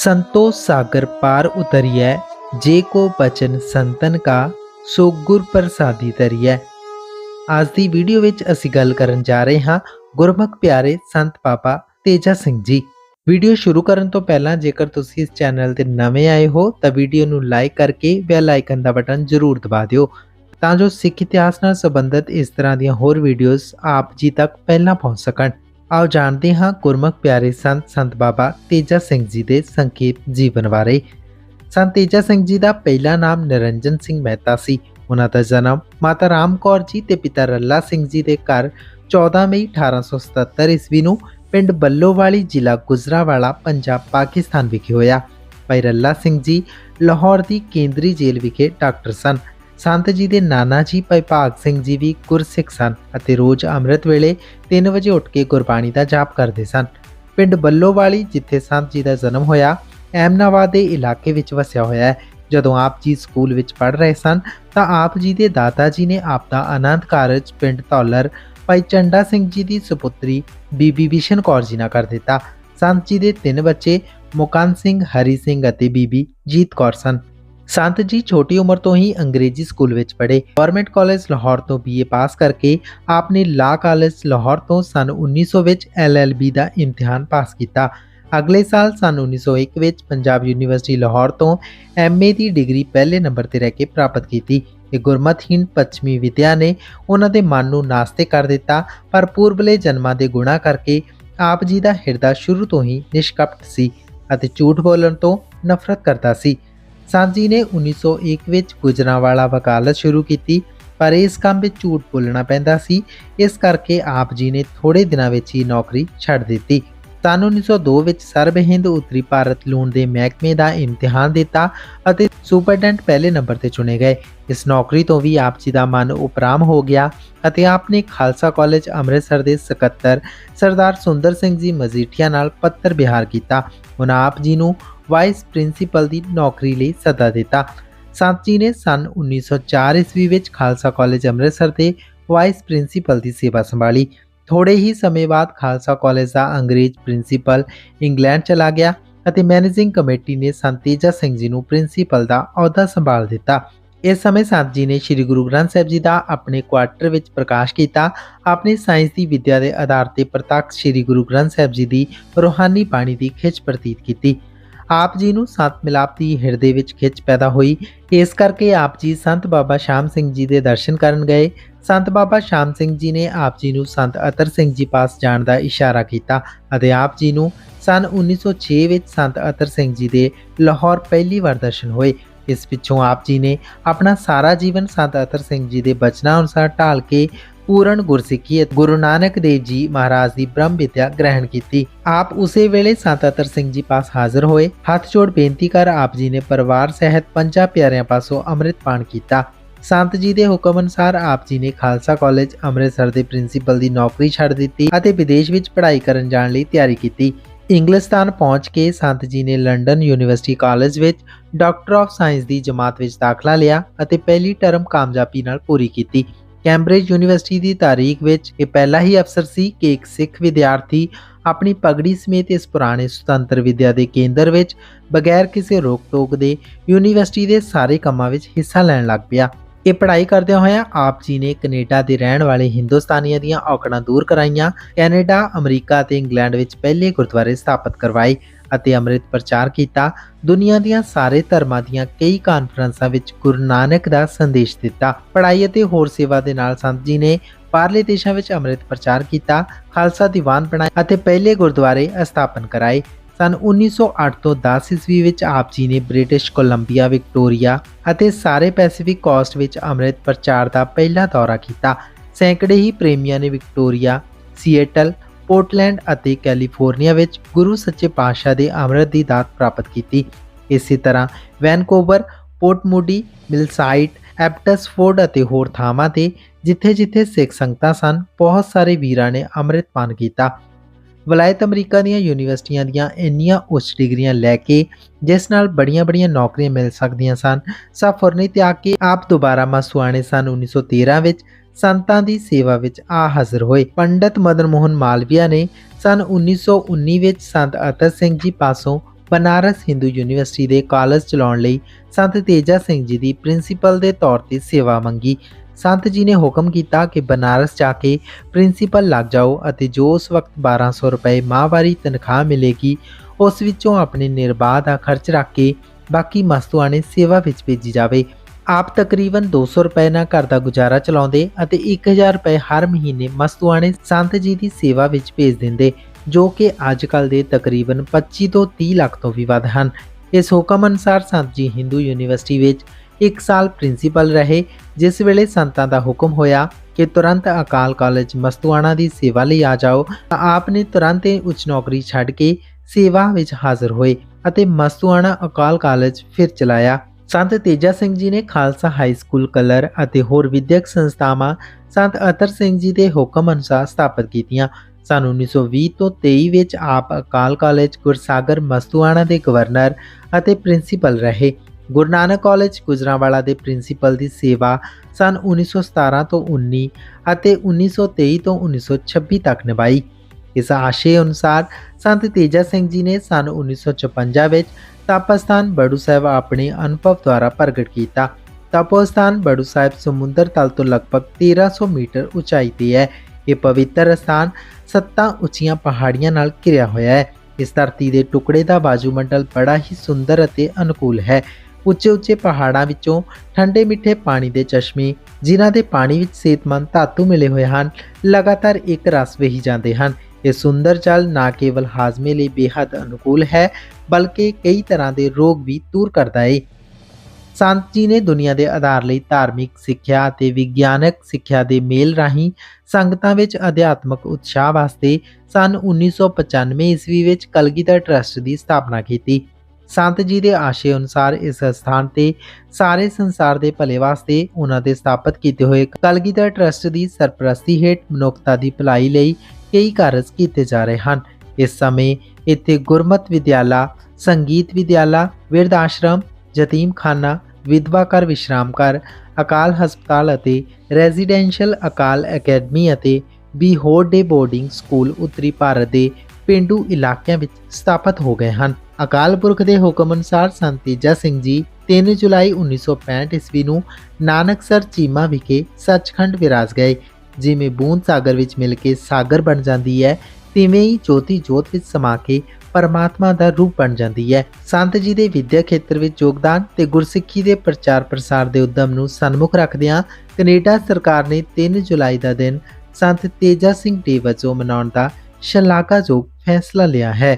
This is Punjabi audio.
संतो सागर पार उतरिय जे को बचन ਸੰਤਨ ਕਾ ਸੋ ਗੁਰ ਪ੍ਰਸਾਦੀ ਤਰੀਐ ਅੱਜ ਦੀ ਵੀਡੀਓ ਵਿੱਚ ਅਸੀਂ ਗੱਲ ਕਰਨ ਜਾ ਰਹੇ ਹਾਂ ਗੁਰਮੁਖ ਪਿਆਰੇ ਸੰਤ ਪਾਪਾ ਤੇਜਾ ਸਿੰਘ ਜੀ ਵੀਡੀਓ ਸ਼ੁਰੂ ਕਰਨ ਤੋਂ ਪਹਿਲਾਂ ਜੇਕਰ ਤੁਸੀਂ ਇਸ ਚੈਨਲ ਤੇ ਨਵੇਂ ਆਏ ਹੋ ਤਾਂ ਵੀਡੀਓ ਨੂੰ ਲਾਈਕ ਕਰਕੇ ਬੈਲ ਆਈਕਨ ਦਾ ਬਟਨ ਜ਼ਰੂਰ ਦਬਾ ਦਿਓ ਤਾਂ ਜੋ ਸਿੱਖ ਇਤਿਹਾਸ ਨਾਲ ਸੰਬੰਧਿਤ ਇਸ ਤਰ੍ਹਾਂ ਦੀਆਂ ਹੋਰ ਵੀਡੀਓਜ਼ ਆਪ ਜੀ ਤੱਕ ਪਹਿਲਾਂ ਪਹੁੰਚ ਸਕਣ ਆਓ ਜਾਣਦੇ ਹਾਂ ਗੁਰਮੁਖ ਪਿਆਰੇ ਸੰਤ ਸੰਤ ਬਾਬਾ ਤੇਜਾ ਸਿੰਘ ਜੀ ਦੇ ਸੰਖੇਪ ਜੀਵਨ ਬਾਰੇ। ਸੰਤ ਤੇਜਾ ਸਿੰਘ ਜੀ ਦਾ ਪਹਿਲਾ ਨਾਮ ਨਿਰੰਜਨ ਸਿੰਘ ਮਹਿਤਾ ਸੀ। ਉਹਨਾਂ ਦਾ ਜਨਮ ਮਾਤਾ ਰਾਮ ਕੌਰ ਜੀ ਤੇ ਪਿਤਾ ਰੱਲਾ ਸਿੰਘ ਜੀ ਦੇ ਘਰ 14 ਮਈ 1877 ਈਸਵੀ ਨੂੰ ਪਿੰਡ ਬੱਲੋਵਾਲੀ ਜ਼ਿਲ੍ਹਾ ਗੁਜਰਾਵਾਲਾ, ਪੰਜਾਬ, ਪਾਕਿਸਤਾਨ ਵਿਖੇ ਹੋਇਆ। ਭਾਈ ਰੱਲਾ ਸਿੰਘ ਜੀ ਲਾਹੌਰ ਦੀ ਕੇਂਦਰੀ ਜੇਲ੍ਹ ਵਿਖੇ ਡਾਕਟਰ ਸਨ। ਸੰਤ ਜੀ ਦੇ ਨਾਨਾ ਜੀ ਭਾਈ ਭਾਗ ਸਿੰਘ ਜੀ ਵੀ ਗੁਰਸਿੱਖ ਸਨ ਅਤੇ ਰੋਜ਼ ਅੰਮ੍ਰਿਤ ਵੇਲੇ 3 ਵਜੇ ਉੱਠ ਕੇ ਗੁਰਬਾਣੀ ਦਾ ਜਾਪ ਕਰਦੇ ਸਨ। ਪਿੰਡ ਬੱਲੋਵਾਲੀ, ਜਿੱਥੇ ਸੰਤ ਜੀ ਦਾ ਜਨਮ ਹੋਇਆ, ਐਮਨਾਬਾਦ ਦੇ ਇਲਾਕੇ ਵਿੱਚ ਵਸਿਆ ਹੋਇਆ ਹੈ। ਜਦੋਂ ਆਪ ਜੀ ਸਕੂਲ ਵਿੱਚ ਪੜ੍ਹ ਰਹੇ ਸਨ, ਤਾਂ ਆਪ ਜੀ ਦੇ ਦਾਦਾ ਜੀ ਨੇ ਆਪ ਦਾ ਆਨੰਦ ਕਾਰਜ ਪਿੰਡ ਧੌਲਰ ਭਾਈ ਚੰਡਾ ਸਿੰਘ ਜੀ ਦੀ ਸੁਪੁੱਤਰੀ ਬੀਬੀ ਵਿਸ਼ਨ ਕੌਰ ਜੀ ਨਾਲ ਕਰ ਦਿੱਤਾ। ਸੰਤ ਜੀ ਦੇ ਤਿੰਨ ਬੱਚੇ ਮੁਕੰਦ ਸਿੰਘ, ਹਰੀ ਸਿੰਘ ਅਤੇ ਬੀਬੀ ਜੀਤ ਕੌਰ ਸਨ। ਸੰਤ ਜੀ ਛੋਟੀ ਉਮਰ ਤੋਂ ਹੀ ਅੰਗਰੇਜ਼ੀ ਸਕੂਲ ਵਿੱਚ ਪੜ੍ਹੇ। ਗਵਰਨਮੈਂਟ ਕਾਲਜ ਲਾਹੌਰ ਤੋਂ ਬੀਏ ਪਾਸ ਕਰਕੇ ਆਪ ਨੇ ਲਾ ਕਾਲਜ ਲਾਹੌਰ ਤੋਂ ਸਨ 1900 ਵਿੱਚ ਐਲਐਲਬੀ ਦਾ ਇਮਤਿਹਾਨ ਪਾਸ ਕੀਤਾ। ਅਗਲੇ ਸਾਲ ਸਨ 1901 ਵਿੱਚ ਪੰਜਾਬ ਯੂਨੀਵਰਸਿਟੀ ਲਾਹੌਰ ਤੋਂ ਐਮਏ ਦੀ ਡਿਗਰੀ ਪਹਿਲੇ ਨੰਬਰ ਤੇ ਰਹਿ ਕੇ ਪ੍ਰਾਪਤ ਕੀਤੀ। ਇਹ ਗੁਰਮਤਹੀਣ ਪੱਛਮੀ ਵਿਦਿਆ ਨੇ ਉਹਨਾਂ ਦੇ ਮਨ ਨੂੰ ਨਾਸਤੇ ਕਰ ਦਿੱਤਾ, ਪਰ ਪੂਰਬਲੇ ਜਨਮਾਂ ਦੇ ਗੁਣਾ ਕਰਕੇ ਆਪ ਜੀ ਦਾ ਹਿਰਦਾ ਸ਼ੁਰੂ ਤੋਂ ਹੀ ਨਿਸ਼ਕਪਟ ਸੀ ਅਤੇ ਝੂਠ ਬੋਲਣ ਤੋਂ ਨਫ਼ਰਤ ਕਰਦਾ ਸੀ। ਸੰਤ ਜੀ ਨੇ 1901 ਵਿੱਚ ਗੁਜਰਾਂਵਾਲਾ ਵਕਾਲਤ ਸ਼ੁਰੂ ਕੀਤੀ, ਪਰ ਇਸ ਕੰਮ ਵਿੱਚ ਝੂਠ ਬੋਲਣਾ ਪੈਂਦਾ ਸੀ। ਇਸ ਕਰਕੇ ਆਪ ਜੀ ਨੇ ਥੋੜੇ ਦਿਨਾਂ ਵਿੱਚ ਹੀ ਨੌਕਰੀ ਛੱਡ ਦਿੱਤੀ। ਸਨ 1902 ਵਿੱਚ ਸਰਬ ਹਿੰਦ ਉੱਤਰੀ ਭਾਰਤ ਲੂਣ ਦੇ ਮਹਿਕਮੇ ਦਾ ਇਮਤਿਹਾਨ ਦਿੱਤਾ ਅਤੇ ਸੁਪਰਡੈਂਟ ਪਹਿਲੇ ਨੰਬਰ ਤੇ ਚੁਣੇ ਗਏ। ਇਸ ਨੌਕਰੀ ਤੋਂ ਵੀ ਆਪ ਜੀ ਦਾ ਮਨ ਉਪਰਾਮ ਹੋ ਗਿਆ ਅਤੇ ਆਪ ਨੇ ਖਾਲਸਾ ਕਾਲਜ ਅੰਮ੍ਰਿਤਸਰ ਦੇ ਸਕੱਤਰ ਸਰਦਾਰ ਸੁੰਦਰ ਸਿੰਘ ਜੀ ਮਜੀਠੀਆ ਨਾਲ ਪੱਤਰ ਵਿਹਾਰ ਕੀਤਾ। ਉਹਨਾਂ ਆਪ ਜੀ ਨੂੰ ਵਾਈਸ ਪ੍ਰਿੰਸੀਪਲ ਦੀ ਨੌਕਰੀ ਲਈ ਸੱਦਾ ਦਿੱਤਾ। ਸੰਤ ਜੀ ਨੇ ਸਨ 1904 ਈਸਵੀ ਵਿੱਚ ਖਾਲਸਾ ਕਾਲਜ ਅੰਮ੍ਰਿਤਸਰ ਦੇ ਵਾਈਸ ਪ੍ਰਿੰਸੀਪਲ ਦੀ ਸੇਵਾ ਸੰਭਾਲੀ। ਥੋੜੇ ਹੀ ਸਮੇਂ ਬਾਅਦ ਖਾਲਸਾ ਕਾਲਜ ਦਾ ਅੰਗਰੇਜ਼ ਪ੍ਰਿੰਸੀਪਲ ਇੰਗਲੈਂਡ ਚਲਾ ਗਿਆ ਅਤੇ ਮੈਨੇਜਿੰਗ ਕਮੇਟੀ ਨੇ ਸੰਤ ਤੇਜਾ ਸਿੰਘ ਜੀ ਨੂੰ ਪ੍ਰਿੰਸੀਪਲ ਦਾ ਅਹੁਦਾ ਸੰਭਾਲ ਦਿੱਤਾ। ਇਸ ਸਮੇਂ ਸੰਤ ਜੀ ਨੇ ਸ੍ਰੀ ਗੁਰੂ ਗ੍ਰੰਥ ਸਾਹਿਬ ਜੀ ਦਾ ਆਪਣੇ ਕੁਆਟਰ ਵਿੱਚ ਪ੍ਰਕਾਸ਼ ਕੀਤਾ। ਆਪਣੀ ਸਾਇੰਸ ਦੀ ਵਿਦਿਆ ਦੇ ਆਧਾਰ ਤੇ ਪ੍ਰਤੱਖ ਸ੍ਰੀ ਗੁਰੂ ਗ੍ਰੰਥ ਸਾਹਿਬ ਜੀ ਦੀ ਰੋਹਾਨੀ ਬਾਣੀ ਦੀ ਖਿੱਚ ਪ੍ਰਤੀਤ ਕੀਤੀ। ਆਪ ਜੀ ਨੂੰ ਸੰਤ ਮਿਲਾਪ ਦੀ ਹਿਰਦੇ ਵਿੱਚ ਖਿੱਚ ਪੈਦਾ ਹੋਈ। ਇਸ ਕਰਕੇ ਆਪ ਜੀ ਸੰਤ ਬਾਬਾ ਸ਼ਾਮ ਸਿੰਘ ਜੀ ਦੇ ਦਰਸ਼ਨ ਕਰਨ ਗਏ। ਸੰਤ ਬਾਬਾ ਸ਼ਾਮ ਸਿੰਘ ਜੀ ਨੇ ਆਪ ਜੀ ਨੂੰ ਸੰਤ ਅਤਰ ਸਿੰਘ ਜੀ ਪਾਸ ਜਾਣ ਦਾ ਇਸ਼ਾਰਾ ਕੀਤਾ ਅਤੇ ਆਪ ਜੀ ਨੂੰ ਸਨ 1906 ਵਿੱਚ ਸੰਤ ਅਤਰ ਸਿੰਘ ਜੀ ਦੇ ਲਾਹੌਰ ਪਹਿਲੀ ਵਾਰ ਦਰਸ਼ਨ ਹੋਏ। ਇਸ ਪਿੱਛੋਂ ਆਪ ਜੀ ਨੇ ਆਪਣਾ ਸਾਰਾ ਜੀਵਨ ਸੰਤ ਅਤਰ ਸਿੰਘ ਜੀ ਦੇ ਬਚਨਾਂ ਅਨੁਸਾਰ ਢਾਲ ਕੇ ਪੂਰਨ ਗੁਰਸਿੱਖੀ ਗੁਰੂ ਨਾਨਕ ਦੇਵ ਜੀ ਮਹਾਰਾਜ ਦੀ ਬ੍ਰਹਮ ਵਿਦਿਆ ਗ੍ਰਹਿਣ ਕੀਤੀ। ਆਪ ਉਸੇ ਵੇਲੇ ਸੰਤ ਅਤਰ ਸਿੰਘ ਜੀ ਪਾਸ ਹਾਜ਼ਰ ਹੋਏ। ਹੱਥ ਜੋੜ ਬੇਨਤੀ ਕਰ ਆਪ ਜੀ ਨੇ ਪਰਿਵਾਰ ਸਹਿਤ ਪੰਜਾਂ ਪਿਆਰਿਆਂ ਪਾਸੋਂ ਅੰਮ੍ਰਿਤ ਪਾਨ ਕੀਤਾ। ਸੰਤ ਜੀ ਦੇ ਹੁਕਮ ਅਨੁਸਾਰ ਆਪ ਜੀ ਨੇ ਖਾਲਸਾ ਕਾਲਜ ਅੰਮ੍ਰਿਤਸਰ ਦੇ ਪ੍ਰਿੰਸੀਪਲ ਦੀ ਨੌਕਰੀ ਛੱਡ ਦਿੱਤੀ ਅਤੇ ਵਿਦੇਸ਼ ਵਿੱਚ ਪੜ੍ਹਾਈ ਕਰਨ ਜਾਣ ਲਈ ਤਿਆਰੀ ਕੀਤੀ। ਇੰਗਲਿਸਤਾਨ ਪਹੁੰਚ ਕੇ ਸੰਤ ਜੀ ਨੇ ਲੰਡਨ ਯੂਨੀਵਰਸਿਟੀ ਕਾਲਜ ਵਿੱਚ ਡਾਕਟਰ ਆਫ ਸਾਇੰਸ ਦੀ ਜਮਾਤ ਵਿੱਚ ਦਾਖਲਾ ਲਿਆ ਅਤੇ ਪਹਿਲੀ ਟਰਮ ਕਾਮਯਾਬੀ ਨਾਲ ਪੂਰੀ ਕੀਤੀ। ਕੈਂਬਰਿਜ ਯੂਨੀਵਰਸਿਟੀ ਦੀ ਤਾਰੀਖ ਵਿੱਚ ਇਹ ਪਹਿਲਾ ਹੀ ਅਫਸਰ ਸੀ ਕਿ ਇੱਕ ਸਿੱਖ ਵਿਦਿਆਰਥੀ ਆਪਣੀ ਪਗੜੀ ਸਮੇਤ ਇਸ ਪੁਰਾਣੇ ਸੁਤੰਤਰ ਵਿਦਿਆ ਦੇ ਕੇਂਦਰ ਵਿੱਚ ਬਗੈਰ ਕਿਸੇ ਰੋਕ-ਟੋਕ ਦੇ ਯੂਨੀਵਰਸਿਟੀ ਦੇ ਸਾਰੇ ਕੰਮਾਂ ਵਿੱਚ ਹਿੱਸਾ ਲੈਣ ਲੱਗ ਪਿਆ। ਇਹ ਪੜ੍ਹਾਈ ਕਰਦਿਆਂ ਹੋਇਆ ਆਪ ਜੀ ਨੇ ਕੈਨੇਡਾ ਦੇ ਰਹਿਣ ਵਾਲੇ ਹਿੰਦੁਸਤਾਨੀਆਂ ਦੀਆਂ ਔਕੜਾਂ ਦੂਰ ਕਰਾਈਆਂ, ਕੈਨੇਡਾ, ਅਮਰੀਕਾ ਅਤੇ ਇੰਗਲੈਂਡ ਵਿੱਚ ਪਹਿਲੇ ਗੁਰਦੁਆਰੇ ਸਥਾਪਿਤ ਕਰਵਾਏ। ਅਤੇ ਅੰਮ੍ਰਿਤ ਪ੍ਰਚਾਰ ਕੀਤਾ, ਦੁਨੀਆ ਦੀਆਂ ਸਾਰੇ ਧਰਮਾਂ ਦੀਆਂ ਕਈ ਕਾਨਫਰੰਸਾਂ ਵਿੱਚ ਗੁਰੂ ਨਾਨਕ ਦਾ ਸੰਦੇਸ਼ ਦਿੱਤਾ। ਪੜ੍ਹਾਈ ਅਤੇ ਹੋਰ ਸੇਵਾ ਦੇ ਨਾਲ ਸੰਤ ਜੀ ਨੇ ਬਾਹਰਲੇ ਦੇਸ਼ਾਂ ਵਿੱਚ ਅੰਮ੍ਰਿਤ ਪ੍ਰਚਾਰ ਕੀਤਾ, ਖਾਲਸਾ ਦੀਵਾਨ ਬਣਾਏ ਅਤੇ ਪਹਿਲੇ ਗੁਰਦੁਆਰੇ ਸਥਾਪਨ ਕਰਾਏ। ਸਨ 1908 ਤੋਂ 10 ਈਸਵੀ ਵਿੱਚ ਆਪ ਜੀ ਨੇ ਬ੍ਰਿਟਿਸ਼ ਕੋਲੰਬੀਆ, ਵਿਕਟੋਰੀਆ ਅਤੇ ਸਾਰੇ ਪੈਸੀਫਿਕ ਕੋਸਟ ਵਿੱਚ ਅੰਮ੍ਰਿਤ ਪ੍ਰਚਾਰ ਦਾ ਪਹਿਲਾ ਦੌਰਾ ਕੀਤਾ। ਸੈਂਕੜੇ ਹੀ ਪ੍ਰੇਮੀਆਂ ਨੇ ਵਿਕਟੋਰੀਆ, ਸੀਏਟਲ ਪੋਰਟਲੈਂਡ ਅਤੇ ਕੈਲੀਫੋਰਨੀਆ ਵਿੱਚ ਗੁਰੂ ਸੱਚੇ ਪਾਤਸ਼ਾਹ ਦੇ ਅੰਮ੍ਰਿਤ ਦੀ ਦਾਤ ਪ੍ਰਾਪਤ ਕੀਤੀ। ਇਸੇ ਤਰ੍ਹਾਂ Vancouver, Port Moody, Millsite Abbotsford ਅਤੇ ਹੋਰ ਥਾਵਾਂ ਤੇ ਜਿੱਥੇ-ਜਿੱਥੇ ਸਿੱਖ ਸੰਗਤਾਂ ਸਨ, ਬਹੁਤ ਸਾਰੇ ਵੀਰਾਂ ਨੇ ਅੰਮ੍ਰਿਤ ਪਾਨ ਕੀਤਾ। ਵਲਾਇਤ ਅਮਰੀਕਾ ਦੀਆਂ ਯੂਨੀਵਰਸਿਟੀਆਂ ਦੀਆਂ ਇੰਨੀਆਂ ਉੱਚ ਡਿਗਰੀਆਂ ਲੈ ਕੇ, ਜਿਸ ਨਾਲ ਬੜੀਆਂ-ਬੜੀਆਂ ਨੌਕਰੀਆਂ ਮਿਲ ਸਕਦੀਆਂ ਸਨ ਸਭ ਫੁਰਨੇ ਤਿਆਗ ਕੇ ਆਪ ਦੁਬਾਰਾ ਮਸਵਾਣੇ ਸਨ 1913 ਵਿੱਚ ਸੰਤਾਂ ਦੀ ਸੇਵਾ ਵਿੱਚ ਆ ਹਾਜ਼ਰ ਹੋਏ। ਪੰਡਤ ਮਦਨ ਮੋਹਨ ਮਾਲਵੀਆ ਨੇ ਸਨ 1919 ਵਿੱਚ ਸੰਤ ਅਤਰ ਸਿੰਘ ਜੀ ਪਾਸੋਂ ਬਨਾਰਸ ਹਿੰਦੂ ਯੂਨੀਵਰਸਿਟੀ ਦੇ ਕਾਲਜ ਚਲਾਉਣ ਲਈ ਸੰਤ ਤੇਜਾ ਸਿੰਘ ਜੀ ਦੀ ਪ੍ਰਿੰਸੀਪਲ ਦੇ ਤੌਰ ਤੇ ਸੇਵਾ ਮੰਗੀ। ਸੰਤ ਜੀ ਨੇ ਹੁਕਮ ਕੀਤਾ ਕਿ ਬਨਾਰਸ ਜਾ ਕੇ ਪ੍ਰਿੰਸੀਪਲ ਲੱਗ ਜਾਓ ਅਤੇ ਜੋ ਉਸ ਵਕਤ 1200 ਰੁਪਏ ਮਾਹਵਾਰੀ ਤਨਖਾਹ ਮਿਲੇਗੀ, ਉਸ ਵਿੱਚੋਂ ਆਪਣੇ ਨਿਰਬਾਹ ਦਾ ਖਰਚ ਰੱਖ ਕੇ ਬਾਕੀ ਮਸਤੂਆਂ ਨੇ ਸੇਵਾ ਵਿੱਚ ਭੇਜੀ ਜਾਵੇ। ਆਪ ਤਕਰੀਬਨ 200 ਰੁਪਏ ਨਾਲ ਘਰ ਦਾ ਗੁਜ਼ਾਰਾ ਚਲਾਉਂਦੇ ਅਤੇ 1000 ਰੁਪਏ ਹਰ ਮਹੀਨੇ ਮਸਤੂਆਣੇ ਸੰਤ ਜੀ ਦੀ ਸੇਵਾ ਵਿੱਚ ਭੇਜ ਦਿੰਦੇ, ਜੋ ਕਿ ਅੱਜ ਕੱਲ ਦੇ ਤਕਰੀਬਨ 25 ਤੋਂ 30 ਲੱਖ ਤੋਂ ਵੀ ਵੱਧ ਹਨ। ਇਸ ਹੁਕਮ ਅਨੁਸਾਰ ਸੰਤ ਜੀ ਹਿੰਦੂ ਯੂਨੀਵਰਸਿਟੀ ਵਿੱਚ 1 ਸਾਲ ਪ੍ਰਿੰਸੀਪਲ ਰਹੇ, ਜਿਸ ਵੇਲੇ ਸੰਤਾਂ ਦਾ ਹੁਕਮ ਹੋਇਆ ਕਿ ਤੁਰੰਤ ਅਕਾਲ ਕਾਲਜ ਮਸਤੂਆਣਾ ਦੀ ਸੇਵਾ ਲਈ ਆ ਜਾਓ, ਤਾਂ ਆਪ ਨੇ ਤੁਰੰਤ ਹੀ ਉੱਚ ਨੌਕਰੀ ਛੱਡ ਕੇ ਸੇਵਾ ਵਿੱਚ ਹਾਜ਼ਰ ਹੋਏ ਅਤੇ ਮਸਤੂਆਣਾ ਅਕਾਲ ਕਾਲਜ ਫਿਰ ਚਲਾਇਆ। ਸੰਤ ਤੇਜਾ ਸਿੰਘ ਜੀ ਨੇ ਖਾਲਸਾ ਹਾਈ ਸਕੂਲ ਕਲਰ ਅਤੇ ਹੋਰ ਵਿਦਿਅਕ ਸੰਸਥਾਵਾਂ ਸੰਤ ਅਤਰ ਸਿੰਘ ਜੀ ਦੇ ਹੁਕਮ ਅਨੁਸਾਰ ਸਥਾਪਿਤ ਕੀਤੀਆਂ। ਸਨ 1920 ਤੋਂ 23 ਵਿੱਚ ਆਪ ਅਕਾਲ ਕਾਲਜ ਗੁਰਸਾਗਰ ਮਸਤੂਆਣਾ ਦੇ ਗਵਰਨਰ ਅਤੇ ਪ੍ਰਿੰਸੀਪਲ ਰਹੇ। ਗੁਰੂ ਨਾਨਕ ਕਾਲਜ ਗੁਜਰਾਂਵਾਲਾ ਦੇ ਪ੍ਰਿੰਸੀਪਲ ਦੀ ਸੇਵਾ ਸਨ 1917 ਤੋਂ 19 ਅਤੇ 1923 ਤੋਂ 1926 ਤੱਕ ਨਿਭਾਈ। ਇਸ ਆਸ਼ੇ ਅਨੁਸਾਰ ਸੰਤ ਤੇਜਾ ਸਿੰਘ ਜੀ ਨੇ ਸਨ 1956 ਵਿੱਚ ਤਪਸਥਾਨ ਬੜੂ ਸਾਹਿਬ ਆਪਣੇ ਅਨੁਭਵ ਦੁਆਰਾ ਪ੍ਰਗਟ ਕੀਤਾ ਤਪੋਸਥਾਨ ਬੜੂ ਸਾਹਿਬ ਸਮੁੰਦਰ ਤਲ ਤੋਂ ਲਗਭਗ 1300 ਮੀਟਰ ਉਚਾਈ ਤੇ ਹੈ ਇਹ ਪਵਿੱਤਰ ਸਥਾਨ ਸੱਤਾਂ ਉੱਚੀਆਂ ਪਹਾੜੀਆਂ ਨਾਲ ਘਿਰਿਆ ਹੋਇਆ ਹੈ ਇਸ ਧਰਤੀ ਦੇ ਟੁਕੜੇ ਦਾ ਵਾਯੂਮੰਡਲ ਬੜਾ ਹੀ ਸੁੰਦਰ ਅਤੇ ਅਨੁਕੂਲ ਹੈ ਉੱਚੇ ਉੱਚੇ ਪਹਾੜਾਂ ਵਿੱਚੋਂ ਠੰਡੇ ਮਿੱਠੇ ਪਾਣੀ ਦੇ ਚਸ਼ਮੇ ਜਿਨ੍ਹਾਂ ਦੇ ਪਾਣੀ ਵਿੱਚ ਸਿਹਤਮੰਦ ਧਾਤੂ ਮਿਲੇ ਹੋਏ ਹਨ ਲਗਾਤਾਰ ਇੱਕ ਰਸ ਵਹੀ ਜਾਂਦੇ ਹਨ ਇਹ ਸੁੰਦਰ ਜਲ ਨਾ ਕੇਵਲ ਹਾਜ਼ਮੇ ਲਈ ਬੇहद ਅਨੁਕੂਲ ਹੈ, ਬਲਕਿ ਕਈ ਤਰ੍ਹਾਂ ਦੇ ਰੋਗ ਵੀ ਦੂਰ ਕਰਦਾ ਹੈ ਸੰਤ ਜੀ ਨੇ ਦੁਨੀਆ ਦੇ ਆਧਾਰ ਲਈ ਧਾਰਮਿਕ ਸਿੱਖਿਆ ਅਤੇ ਵਿਗਿਆਨਕ ਸਿੱਖਿਆ ਦੇ ਮੇਲ ਰਾਹੀਂ ਸੰਗਤਾਂ ਵਿੱਚ ਅਧਿਆਤਮਕ ਉਤਸ਼ਾਹ ਵਾਸਤੇ ਸਨ 1995 ਈਸਵੀ ਵਿੱਚ ਕਲਗੀਧਰ ਟਰਸਟ ਦੀ ਸਥਾਪਨਾ ਕੀਤੀ। ਸੰਤ ਜੀ ਦੇ ਆਸ਼ੇ ਅਨੁਸਾਰ ਇਸ ਸਥਾਨ ਤੇ ਸਾਰੇ ਸੰਸਾਰ ਦੇ ਭਲੇ ਵਾਸਤੇ ਉਹਨਾਂ ਦੇ ਸਥਾਪਿਤ ਕੀਤੇ ਹੋਏ ਕਲਗੀਧਰ ਟਰਸਟ ਦੀ ਸਰਪ੍ਰਸਤੀ ਹੇਠ ਮਨੁੱਖਤਾ ਦੀ ਭਲਾਈ ਲਈ ਕਈ ਕਾਰਜ ਕੀਤੇ ਜਾ ਰਹੇ ਹਨ। ਇਸ ਸਮੇਂ ਇੱਥੇ ਗੁਰਮਤ ਵਿਦਿਆਲਾ, ਸੰਗੀਤ ਵਿਦਿਆਲਾ, ਵਿਰਧ ਆਸ਼ਰਮ, ਯਤੀਮਖਾਨਾ, ਵਿਧਵਾ ਘਰ, ਵਿਸ਼ਰਾਮ ਘਰ, ਅਕਾਲ ਹਸਪਤਾਲ ਅਤੇ ਰੈਜ਼ੀਡੈਂਸ਼ੀਅਲ ਅਕਾਲ ਅਕੈਡਮੀ ਅਤੇ ਬੀ ਹੋਰ ਡੇ ਬੋਰਡਿੰਗ ਸਕੂਲ ਉੱਤਰੀ ਭਾਰਤ ਦੇ ਪਿੰਡੂ ਇਲਾਕਿਆਂ ਵਿੱਚ ਸਥਾਪਿਤ ਹੋ ਗਏ ਹਨ। ਅਕਾਲ ਪੁਰਖ ਦੇ ਹੁਕਮ ਅਨੁਸਾਰ ਸੰਤ ਤੇਜਾ ਸਿੰਘ ਜੀ 3 ਜੁਲਾਈ 1965 ਈਸਵੀ ਨੂੰ ਨਾਨਕਸਰ ਚੀਮਾ ਵਿਖੇ ਸੱਚਖੰਡ ਵਿਰਾਜ ਗਏ। ਜਿਵੇਂ ਬੂੰਦ ਸਾਗਰ ਵਿੱਚ ਮਿਲ ਕੇ ਸਾਗਰ ਬਣ ਜਾਂਦੀ ਹੈ, ਤਿਵੇਂ ਹੀ ਜੋਤੀ ਜੋਤ ਵਿੱਚ ਸਮਾ ਕੇ ਪਰਮਾਤਮਾ ਦਾ ਰੂਪ ਬਣ ਜਾਂਦੀ ਹੈ। ਸੰਤ ਜੀ ਦੇ ਵਿਦਿਆ ਖੇਤਰ ਵਿੱਚ ਯੋਗਦਾਨ ਤੇ ਗੁਰਸਿੱਖੀ ਦੇ ਪ੍ਰਚਾਰ ਪ੍ਰਸਾਰ ਦੇ ਉਦਮ ਨੂੰ ਸਨਮੁਖ ਰੱਖਦਿਆਂ ਕੈਨੇਡਾ ਸਰਕਾਰ ਨੇ 3 ਜੁਲਾਈ ਦਾ ਦਿਨ ਸੰਤ ਤੇਜਾ ਸਿੰਘ ਡੇ ਵਜੋਂ ਮਨਾਉਣ ਦਾ ਸ਼ਲਾਘਾਯੋਗ ਫੈਸਲਾ ਲਿਆ ਹੈ।